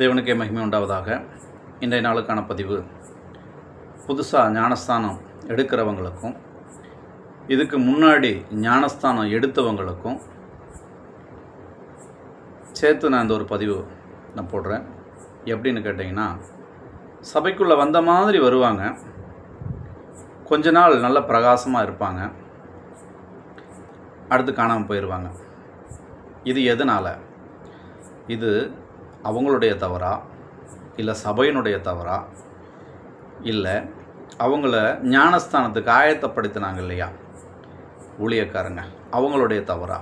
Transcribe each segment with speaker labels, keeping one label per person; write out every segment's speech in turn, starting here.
Speaker 1: தேவனுக்கே மகிமை உண்டாவதாக. இன்றைய நாளுக்கான பதிவு. புதுசாக ஞானஸ்தானம் எடுக்கிறவங்களுக்கும் இதுக்கு முன்னாடி ஞானஸ்தானம் எடுத்தவங்களுக்கும் சேர்த்து நான் இந்த ஒரு பதிவு நான் போடுறேன். எப்படின்னு கேட்டிங்கன்னா சபைக்குள்ளே வந்த மாதிரி வருவாங்க. கொஞ்ச நாள் நல்ல பிரகாசமாக இருப்பாங்க. அடுத்து காணாமல் போயிடுவாங்க இது எதனால்? இது அவங்களுடைய தவறா? இல்லை சபையினுடைய தவறா? இல்லை அவங்கள ஞானஸ்தானத்துக்கு ஆயத்தப்படுத்தினாங்க இல்லையா? ஊழியக்காரங்க அவங்களுடைய தவறா?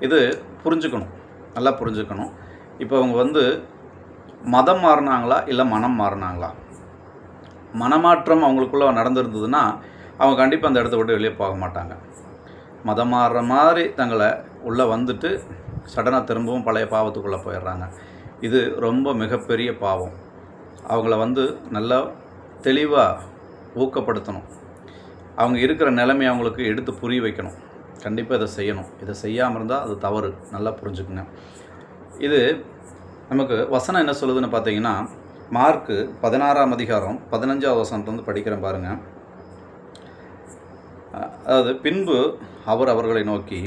Speaker 1: இது புரிஞ்சுக்கணும். நல்லா புரிஞ்சுக்கணும். இப்போ அவங்க வந்து மதம் மாறினாங்களா? இல்லை மனம் மாறினாங்களா? மனமாற்றம் அவங்களுக்குள்ளே நடந்திருந்ததுன்னா அவங்க கண்டிப்பாக அந்த இடத்த விட்டு வெளியே போக மாட்டாங்க. மதம் மாறுற மாதிரி தங்களை உள்ளே வந்துட்டு சடனாக திரும்பவும் பழைய பாவத்துக்குள்ளே போயிடுறாங்க. இது ரொம்ப மிகப்பெரிய பாவம். அவங்கள வந்து நல்லா தெளிவாக ஊக்கப்படுத்தணும். அவங்க இருக்கிற நிலைமை அவங்களுக்கு எடுத்து புரிய வைக்கணும். கண்டிப்பாக இதை செய்யணும். இதை செய்யாமல் இருந்தால் அது தவறு. நல்லா புரிஞ்சுக்குங்க. இது நமக்கு வசனம் என்ன சொல்லுதுன்னு பார்த்தீங்கன்னா மார்க்கு பதினாறாம் அதிகாரம் பதினஞ்சாவது வசனத்தை வந்து படிக்கிறேன் பாருங்கள் அதாவது பின்பு அவர் அவர்களை நோக்கி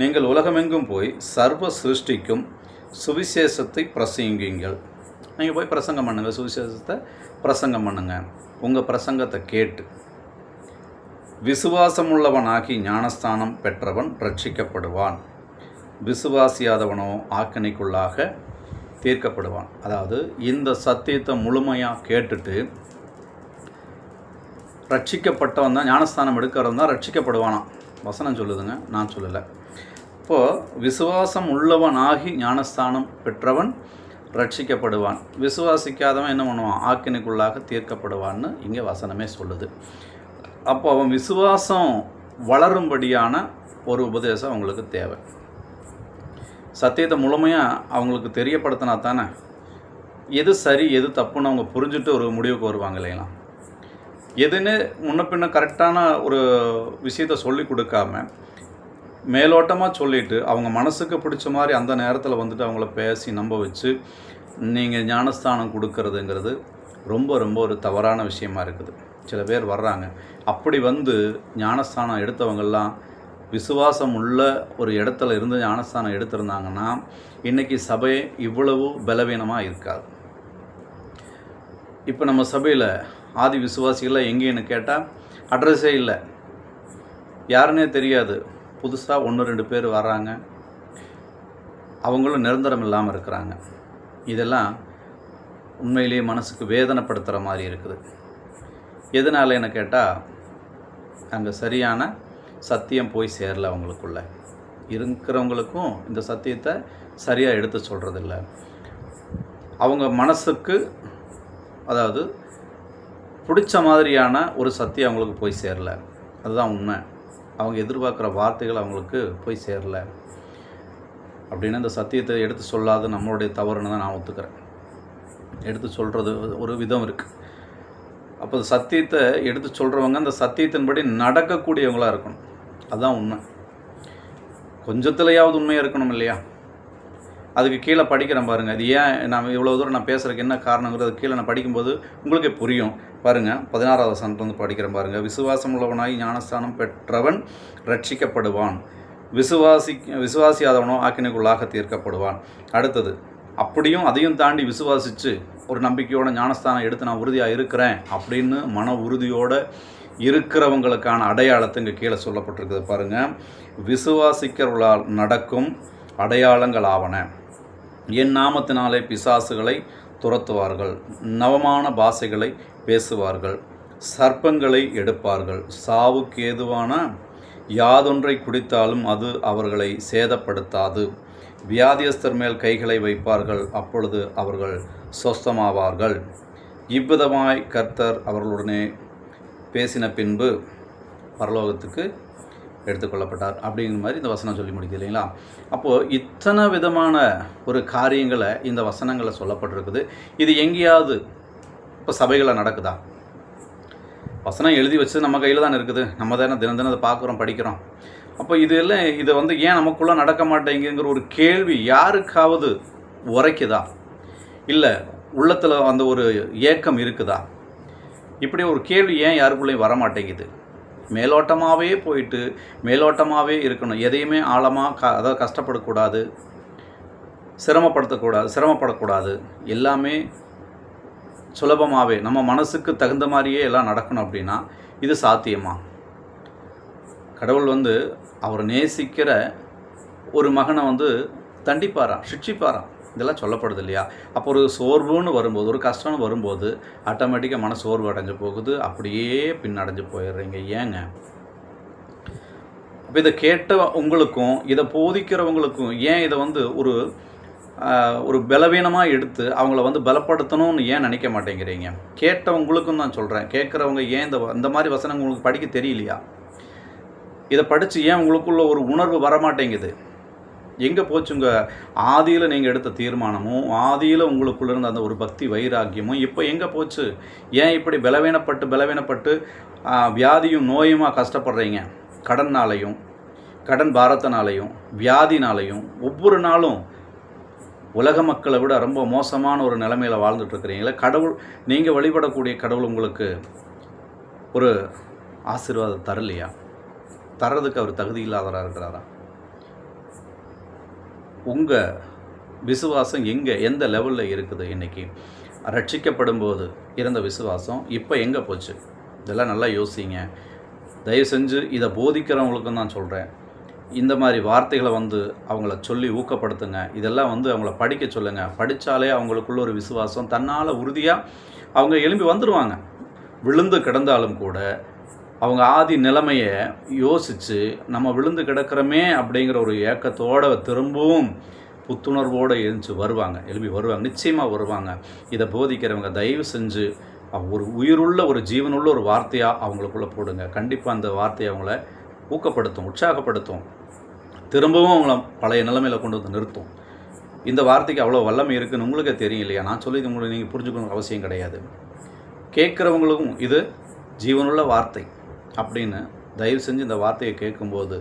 Speaker 1: நீங்கள் உலகமெங்கும் போய் சர்வ சிருஷ்டிக்கும் சுவிசேஷத்தை பிரசங்கிங்கள் நீங்கள் போய் பிரசங்கம் பண்ணுங்கள் சுவிசேஷத்தை பிரசங்கம் பண்ணுங்கள் உங்கள் பிரசங்கத்தை கேட்டு விசுவாசமுள்ளவனாகி ஞானஸ்தானம் பெற்றவன் ரட்சிக்கப்படுவான். விசுவாசியாதவனோ ஆக்கணிக்குள்ளாக தீர்க்கப்படுவான். அதாவது இந்த சத்தியத்தை முழுமையாக கேட்டுட்டு ரட்சிக்கப்பட்டவன் தான் ஞானஸ்தானம் எடுக்கிறவன் தான் ரட்சிக்கப்படுவானாம். வசனம் சொல்லுதுங்க நான் சொல்லலை. இப்போது விசுவாசம் உள்ளவனாகி ஞானஸ்தானம் பெற்றவன் ரட்சிக்கப்படுவான். விசுவாசிக்காதவன் என்ன பண்ணுவான்? ஆக்கினைக்குள்ளாக தீர்க்கப்படுவான்னு இங்கே வசனமே சொல்லுது. அப்போ அவன் விசுவாசம் வளரும்படியான ஒரு உபதேசம் அவங்களுக்கு தேவை. சத்தியத்தை முழுமையாக அவங்களுக்கு தெரியப்படுத்தினா தானே எது சரி எது தப்புன்னு அவங்க புரிஞ்சுட்டு ஒரு முடிவுக்கு வருவாங்க இல்லைங்களா? எதுன்னு முன்ன பின்ன கரெக்டான ஒரு விஷயத்த சொல்லி கொடுக்காம மேலோட்டமாக சொல்லிட்டு அவங்க மனசுக்கு பிடிச்ச மாதிரி அந்த நேரத்தில் வந்துட்டு அவங்கள பேசி நம்ப வச்சு நீங்கள் ஞானஸ்தானம் கொடுக்கறதுங்கிறது ரொம்ப ரொம்ப ஒரு தவறான விஷயமா இருக்குது. சில பேர் வர்றாங்க. அப்படி வந்து ஞானஸ்தானம் எடுத்தவங்கெல்லாம் விசுவாசம் உள்ள ஒரு இடத்துல இருந்து ஞானஸ்தானம் எடுத்திருந்தாங்கன்னா இன்றைக்கி சபை இவ்வளவு பலவீனமாக இருக்காது. இப்போ நம்ம சபையில் ஆதி விசுவாசிகள்லாம் எங்கேன்னு கேட்டால் அட்ரஸே இல்லை. யாருன்னே தெரியாது. புதுசாக ஒன்று ரெண்டு பேர் வர்றாங்க. அவங்களும் நிரந்தரம் இல்லாமல் இருக்கிறாங்க. இதெல்லாம் உண்மையிலேயே மனசுக்கு வேதனைப்படுத்துகிற மாதிரி இருக்குது. எதனாலன்னு கேட்டால் அங்கே சரியான சத்தியம் போய் சேரல அவங்களுக்குள்ள. இருக்கிறவங்களுக்கும் இந்த சத்தியத்தை சரியாக எடுத்து சொல்கிறதில்ல அவங்க மனசுக்கு அதாவது பிடிச்ச மாதிரியான ஒரு சத்தியம் அவங்களுக்கு போய் சேரல. அதுதான் உண்மை. அவங்க எதிர்பார்க்குற வார்த்தைகள் அவங்களுக்கு போய் சேரல. அப்படின்னு இந்த சத்தியத்தை எடுத்து சொல்லாத நம்மளுடைய தவறுன்னு தான் நான் ஒத்துக்கிறேன். எடுத்து சொல்கிறது ஒரு விதம் இருக்குது அப்போ அந்த சத்தியத்தை எடுத்து சொல்கிறவங்க அந்த சத்தியத்தின்படி நடக்கக்கூடியவங்களாக இருக்கணும். அதுதான் உண்மை. கொஞ்சத்துலையாவது உண்மையாக இருக்கணும் இல்லையா? அதுக்கு கீழே படிக்கிறேன் பாருங்கள் அது ஏன் நான் இவ்வளோ தூரம் நான் பேசுகிறதுக்கு என்ன காரணங்கிறது கீழே நான் படிக்கும்போது உங்களுக்கே புரியும். பாருங்கள் பதினாறாவது வசனத்தை வந்து படிக்கிறேன் பாருங்கள் விசுவாசம் உள்ளவனாய் ஞானஸ்தானம் பெற்றவன் ரட்சிக்கப்படுவான். விசுவாசி விசுவாசியாதவனோ ஆக்கினைக்குள்ளாக தீர்க்கப்படுவான். அடுத்தது அப்படியும் அதையும் தாண்டி விசுவாசித்து ஒரு நம்பிக்கையோட ஞானஸ்தானம் எடுத்து நான் உறுதியாக இருக்கிறேன் அப்படின்னு மன உறுதியோடு இருக்கிறவங்களுக்கான அடையாளத்தை இங்கே கீழே சொல்லப்பட்டிருக்குது பாருங்கள் விசுவாசிக்கிறவர்களால் நடக்கும் அடையாளங்கள் ஆவன. என் நாமத்தினாலே பிசாசுகளை துரத்துவார்கள் நவமான பாஷைகளை பேசுவார்கள் சர்ப்பங்களை எடுப்பார்கள். சாவுக்கு ஏதுவான யாதொன்றை குடித்தாலும் அது அவர்களை சேதப்படுத்தாது. வியாதியஸ்தர் மேல் கைகளை வைப்பார்கள் அப்பொழுது அவர்கள் சொஸ்தமாவார்கள். இவ்விதமாய் கர்த்தர் அவர்களுடனே பேசின பின்பு பரலோகத்துக்கு எடுத்துக்கொள்ளப்பட்டார் அப்படிங்கிற மாதிரி இந்த வசனம் சொல்லி முடிக்குது இல்லைங்களா? அப்போது இத்தனை விதமான ஒரு காரியங்களை இந்த வசனங்களில் சொல்லப்பட்டிருக்குது. இது எங்கேயாவது இப்போ சபைகளில் நடக்குதா? வசனம் எழுதி வச்சு நம்ம கையில் தான் இருக்குது. நம்ம தானே தினம் தினம் அதை பார்க்குறோம் படிக்கிறோம். அப்போ இது எல்லாம் இதை வந்து ஏன் நமக்குள்ளே நடக்க மாட்டேங்குங்கிற ஒரு கேள்வி யாருக்காவது உரைக்குதா? இல்லை உள்ளத்தில் அந்த ஒரு ஏக்கம் இருக்குதா? இப்படி ஒரு கேள்வி ஏன் யாருக்குள்ளேயும் வர மாட்டேங்குது மேலோட்டமாகவே போயிட்டு மேலோட்டமாகவே இருக்கணும். எதையுமே ஆழமாக க அதாவது கஷ்டப்படக்கூடாது. சிரமப்படுத்தக்கூடாது சிரமப்படக்கூடாது. எல்லாமே சுலபமாகவே நம்ம மனசுக்கு தகுந்த மாதிரியே எல்லாம் நடக்கணும் அப்படின்னா இது சாத்தியமா? கடவுள் வந்து அவர் நேசிக்கிற ஒரு மகனை வந்து தண்டிப்பாராம் சிக்ஷிப்பாராம். இதெல்லாம் சொல்லப்படுது இல்லையா அப்போ ஒரு சோர்வுன்னு வரும்போது ஒரு கஷ்டம்னு வரும்போது ஆட்டோமேட்டிக்காக மன சோர்வு அடைஞ்சு போகுது. அப்படியே பின்னடைஞ்சு போயிடுறீங்க. ஏங்க? அப்போ இதை கேட்ட உங்களுக்கும் இதை போதிக்கிறவங்களுக்கும் ஏன் இதை வந்து ஒரு ஒரு பலவீனமாக எடுத்து அவங்கள வந்து பலப்படுத்தணும்னு ஏன் நினைக்க மாட்டேங்கிறீங்க? கேட்டவங்களுக்கும் தான் சொல்கிறேன் கேட்குறவங்க ஏன் இந்த இந்த மாதிரி வசனங்கள் உங்களுக்கு படிக்க தெரியலையா? இதை படித்து ஏன் உங்களுக்குள்ள ஒரு உணர்வு வரமாட்டேங்குது? எங்கே போச்சுங்க? ஆதியில் நீங்கள் எடுத்த தீர்மானமும் ஆதியில் உங்களுக்குள்ள இருந்த அந்த ஒரு பக்தி வைராக்கியமும் இப்போ எங்கே போச்சு? ஏன் இப்படி பலவீனப்பட்டு பலவீனப்பட்டு வியாதியும் நோயுமா கஷ்டப்படுறீங்க? கடன்னாலையும் கடன் பாரத்தினாலையும் வியாதினாலையும் ஒவ்வொரு நாளும் உலக மக்களை விட ரொம்ப மோசமான ஒரு நிலைமையில் வாழ்ந்துட்டுருக்கிறீங்களே. கடவுள் நீங்கள் வழிபடக்கூடிய கடவுள் உங்களுக்கு ஒரு ஆசீர்வாதம் தரலையா? தர்றதுக்கு அவர் தகுதி இல்லாதவராக இருக்கிறாரா? உங்கள் விசுவாசம் எங்கே எந்த லெவலில் இருக்குது இன்றைக்கி ரட்சிக்கப்படும் போது இருந்த விசுவாசம் இப்போ எங்கே போச்சு? இதெல்லாம் நல்லா யோசிங்க. தயவு செஞ்சு இதை போதிக்கிறவங்களுக்கும் தான் சொல்கிறேன் இந்த மாதிரி வார்த்தைகளை வந்து அவங்கள சொல்லி ஊக்கப்படுத்துங்க. இதெல்லாம் வந்து அவங்கள படிக்க சொல்லுங்கள் படித்தாலே அவங்களுக்குள்ள ஒரு விசுவாசம். தன்னால் உறுதியாக அவங்க எழும்பி வந்துடுவாங்க விழுந்து கிடந்தாலும் கூட அவங்க ஆதி நிலைமையை யோசித்து நம்ம விழுந்து கிடக்கிறோமே அப்படிங்கிற ஒரு ஏக்கத்தோட திரும்பவும் புத்துணர்வோடு எழுந்து வருவாங்க. எழுப்பி வருவாங்க. நிச்சயமாக வருவாங்க. இதை போதிக்கிறவங்க தயவு செஞ்சு ஒரு உயிருள்ள ஒரு ஜீவனுள்ள ஒரு வார்த்தையாக அவங்களுக்குள்ளே போடுங்க. கண்டிப்பாக அந்த வார்த்தையை அவங்கள ஊக்கப்படுத்தும் உற்சாகப்படுத்தும். திரும்பவும் அவங்கள பழைய நிலைமையில் கொண்டு வந்து நிறுத்தும். இந்த வார்த்தைக்கு அவ்வளோ வல்லமை இருக்குன்னு உங்களுக்கே தெரியும் இல்லையா நான் சொல்லி உங்களுக்கு நீங்கள் புரிஞ்சுக்கணும் அவசியம் கிடையாது. கேட்குறவங்களுக்கும் இது ஜீவனுள்ள வார்த்தை. அப்படின்னு தயவு செஞ்சு இந்த வார்த்தையை கேட்கும்போது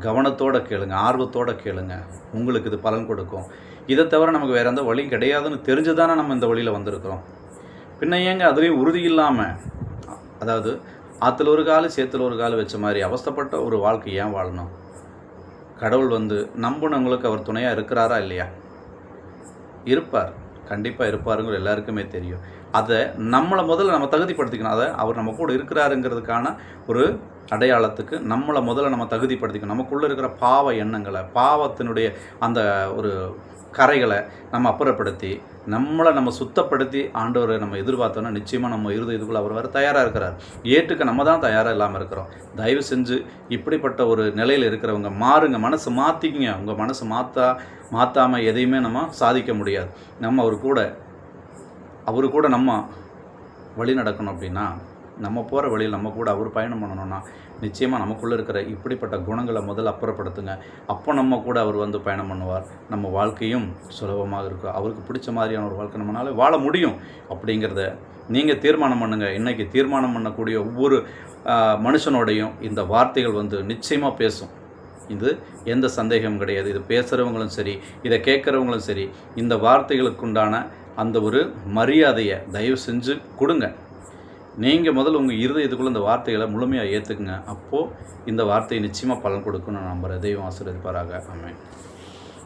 Speaker 1: கவனத்தோடு கேளுங்க ஆர்வத்தோட கேளுங்க. உங்களுக்கு இது பலன் கொடுக்கும். இதை தவிர நமக்கு வேறு எந்த வழியும் கிடையாதுன்னு தெரிஞ்சு தானே நம்ம இந்த வழியில் வந்திருக்கிறோம். பின்ன ஏங்க அதுலேயும் உறுதி இல்லாமல் அதாவது ஆற்றுல ஒரு கால் சேத்துல ஒரு கால் வச்ச மாதிரி அவஸ்தப்பட்ட ஒரு வாழ்க்கை ஏன் வாழணும்? கடவுள் வந்து நம்பினவங்களுக்கு அவர் துணையாக இருக்கிறாரா இல்லையா? இருப்பார். கண்டிப்பாக இருப்பாருங்கிற எல்லாருக்குமே தெரியும். அதை நம்மளை முதல்ல நம்ம தகுதிப்படுத்திக்கணும். அதை அவர் நம்ம கூட இருக்கிறாருங்கிறதுக்கான ஒரு அடையாளத்துக்கு நம்மளை முதல்ல நம்ம தகுதிப்படுத்திக்கணும். நமக்குள்ளே இருக்கிற பாவ எண்ணங்களை பாவத்தினுடைய அந்த ஒரு கரைகளை நம்ம அப்புறப்படுத்தி நம்மளை நம்ம சுத்தப்படுத்தி ஆண்டவரை நம்ம எதிர்பார்த்தோன்னா நிச்சயமாக நம்ம இருதயத்துக்குள்ள அவர் வர தயாராக இருக்கிறார். ஏற்றுக்க நம்ம தான் தயாராக இல்லாமல் இருக்கிறோம். தயவு செஞ்சு இப்படிப்பட்ட ஒரு நிலையில் இருக்கிறவங்க மாறுங்க. மனசு மாற்றிக்கிங்க உங்கள் மனசு மாற்றா மாற்றாமல் எதையுமே நம்ம சாதிக்க முடியாது. நம்ம அவர் கூட அவரு கூட நம்ம வழி நடக்கணும் அப்படின்னா நம்ம போகிற வழியில் நம்ம கூட அவர் பயணம் பண்ணணும்னா நிச்சயமாக நமக்குள்ளே இருக்கிற இப்படிப்பட்ட குணங்களை முதல்ல அப்புறப்படுத்துங்க. அப்போ நம்ம கூட அவர் வந்து பயணம் பண்ணுவார். நம்ம வாழ்க்கையும் சுலபமாக இருக்கும். அவருக்கு பிடிச்ச மாதிரியான ஒரு வாழ்க்கை நம்மளால வாழ முடியும் அப்படிங்கிறத நீங்கள் தீர்மானம் பண்ணுங்கள் இன்றைக்கி தீர்மானம் பண்ணக்கூடிய ஒவ்வொரு மனுஷனோடையும் இந்த வார்த்தைகள் வந்து நிச்சயமாக பேசும். இது எந்த சந்தேகமும் கிடையாது. இது பேசுகிறவங்களும் சரி இதை கேட்குறவங்களும் சரி இந்த வார்த்தைகளுக்குண்டான அந்த ஒரு மரியாதையை தயவு செஞ்சு கொடுங்க. நீங்கள் முதல்ல உங்கள் இருதயத்துக்குள்ளே இந்த வார்த்தைகளை முழுமையாக ஏற்றுக்குங்க அப்போது இந்த வார்த்தையை நிச்சயமாக பலன் கொடுக்கும்னு நான் நம்புகிறேன் தெய்வம் ஆசீர்வதிப்பாராக. ஆமென்.